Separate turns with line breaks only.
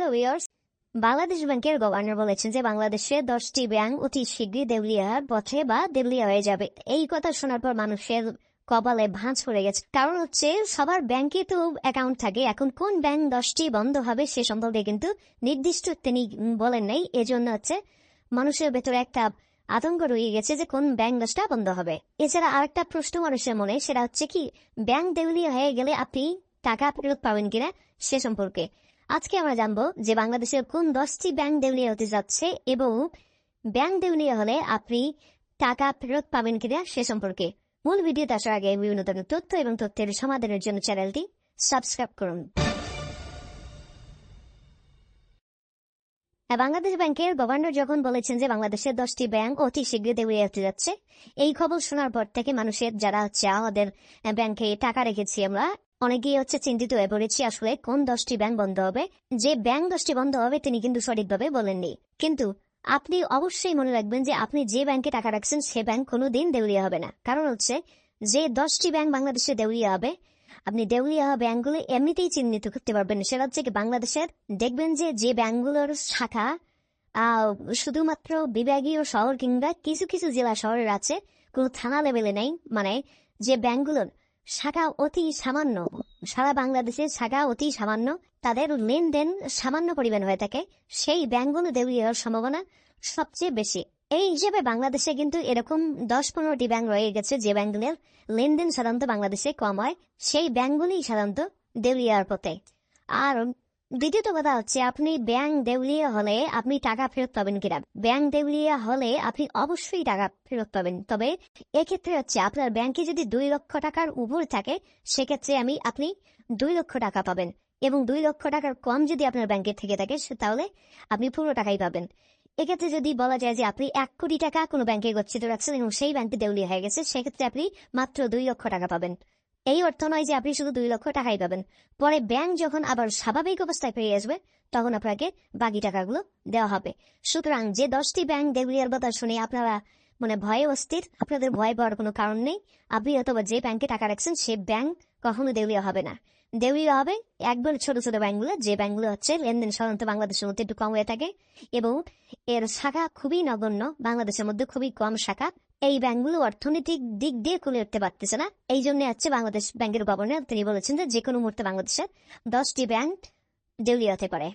Hello viewers Bangladesh ব্যাংকের governor বলেছেন যে বাংলাদেশে দশটি ব্যাংক অতি শীঘ্রই দেউলিয়ার পথে বা দেউলিয়া হয়ে যাবে। এই কথা শোনার পর মানুষের কপালে ভাঁজ পড়ে গেছে। কারণ হচ্ছে, সবার ব্যাংকে তো অ্যাকাউন্ট থাকে। এখন কোন ব্যাংক দশটি বন্ধ হবে সে সম্পর্কে কিন্তু নির্দিষ্ট তিনি বলেন নাই। এজন্য হচ্ছে মানুষের ভেতরে একটা আতঙ্ক রয়ে গেছে যে কোন ব্যাংক দশটা বন্ধ হবে। এছাড়া আরেকটা প্রশ্ন মানুষের মনে, সেটা হচ্ছে কি, ব্যাংক দেউলিয়া হয়ে গেলে আপনি টাকা ফেরত পাবেন কিনা সে সম্পর্কে। আজকে আমরা জানব যে বাংলাদেশের কোন দশটি ব্যাংক দেউলিয়া হতে যাচ্ছে এবং ব্যাংক দেউলিয়া হলে আপনি টাকা ফেরত পাবেন কিনা সে সম্পর্কে। মূল ভিডিওতে আসার আগে বিভিন্ন ধরনের তথ্য এবং তথ্যের সমাধানের জন্য চ্যানেলটি সাবস্ক্রাইব করুন। বাংলাদেশ ব্যাংকের গভর্নর যখন বলেছেন যে বাংলাদেশের দশটি ব্যাংক অতি শীঘ্রই দেউলিয়া হতে যাচ্ছে, এই খবর শোনার পর থেকে মানুষের যারা হচ্ছে আমাদের ব্যাংকে টাকা রেখেছি আমরা অনেকেই হচ্ছে চিন্তিত হয়ে পড়েছি আসলে কোন দশটি ব্যাংক বন্ধ হবে? যে ব্যাংক দশটি বন্ধ হবে, তিনি কিন্তু সঠিকভাবে বলেননি। কিন্তু আপনি অবশ্যই মনে রাখবেন যে আপনি যে ব্যাংকে টাকা রাখছেন, সে ব্যাংক কোনো দিন দেউলিয়া হবে না। কারণ হচ্ছে, যে দশটি ব্যাংক বাংলাদেশে দেউলিয়া হবে, আপনি দেউলিয়া ব্যাংকগুলো এমনিতেই চিহ্নিত করতে পারবেন। সেটা হচ্ছে কি বাংলাদেশের, দেখবেন যে যে ব্যাংকগুলোর শাখা শুধুমাত্র বিভাগীয় শহর কিংবা কিছু কিছু জেলা শহরের আছে, কোনো থানা লেভেলে নেই। মানে যে ব্যাংকগুলোর শাখা অতি সামান্য। সারা বাংলাদেশে শাখা অতি সামান্য। তাদের লেনদেন সামান্য পরিমাণ হয়ে থাকে। সেই ব্যাংকগুলো দেউলিয়া হওয়ার সম্ভাবনা সবচেয়ে বেশি। এই হিসেবে বাংলাদেশে কিন্তু এরকম দশ পনেরোটি ব্যাংক রয়ে গেছে যে ব্যাংকগুলোর লেনদেন সাধারণত বাংলাদেশে কম হয়। সেই ব্যাংকগুলি সাধারণত দেউলিয়ার পথে। আর দ্বিতীয়ত কথা হচ্ছে আপনি ব্যাংক দেউলিয়া হলে আপনি টাকা ফেরত পাবেন কিনা? ব্যাংক দেউলিয়া হলে আপনি অবশ্যই টাকা ফেরত পাবেন। তবে এক্ষেত্রে হচ্ছে আপনার ব্যাংকে যদি দুই লক্ষ টাকার উপর থাকে, সেক্ষেত্রে আমি, আপনি দুই লক্ষ টাকা পাবেন এবং দুই লক্ষ টাকার কম যদি আপনার ব্যাংকে থেকে থাকে তাহলে আপনি পুরো টাকাই পাবেন। এক্ষেত্রে যদি বলা যায় যে আপনি এক কোটি টাকা কোনো ব্যাংকে গচ্ছিত রাখছেন এবং সেই ব্যাংকটি দেউলিয়া হয়ে গেছে, সেক্ষেত্রে আপনি মাত্র দুই লক্ষ টাকা পাবেন। এই অর্থ নয় যে আপনি শুধু দুই লক্ষ টাকাই পাবেন। পরে ব্যাংক যখন আবার স্বাভাবিক অবস্থায় ফিরে আসবে, তখন আপনাকে বাকি টাকাগুলো দেওয়া হবে। সুতরাং যে দশটি ব্যাংক দেউলিয়ার কথা শুনে আপনারা মানে ভয়ে অস্থির, আপনাদের ভয় পাওয়ার কোনো কারণ নেই। আপনি অথবা যে ব্যাংকে টাকা রাখছেন, সে ব্যাংক কখনো দেউলিয়া হবে না। দেউলিয়া হবে একবার ছোট ছোট ব্যাংকগুলো, যে ব্যাংকগুলো হচ্ছে লেনদেন সাধারণত বাংলাদেশের মধ্যে একটু কম হয়ে থাকে এবং এর শাখা খুবই নগণ্য। বাংলাদেশের মধ্যে খুবই কম শাখা এই ব্যাংকগুলো অর্থনৈতিক দিক দিয়ে খুলে উঠতে পারতেছে না। এই জন্য হচ্ছে বাংলাদেশ ব্যাংকের গভর্নর তিনি বলেছেন যে যে কোনো মুহূর্তে বাংলাদেশের দশটি ব্যাংক দেউলিয়া হতে পারে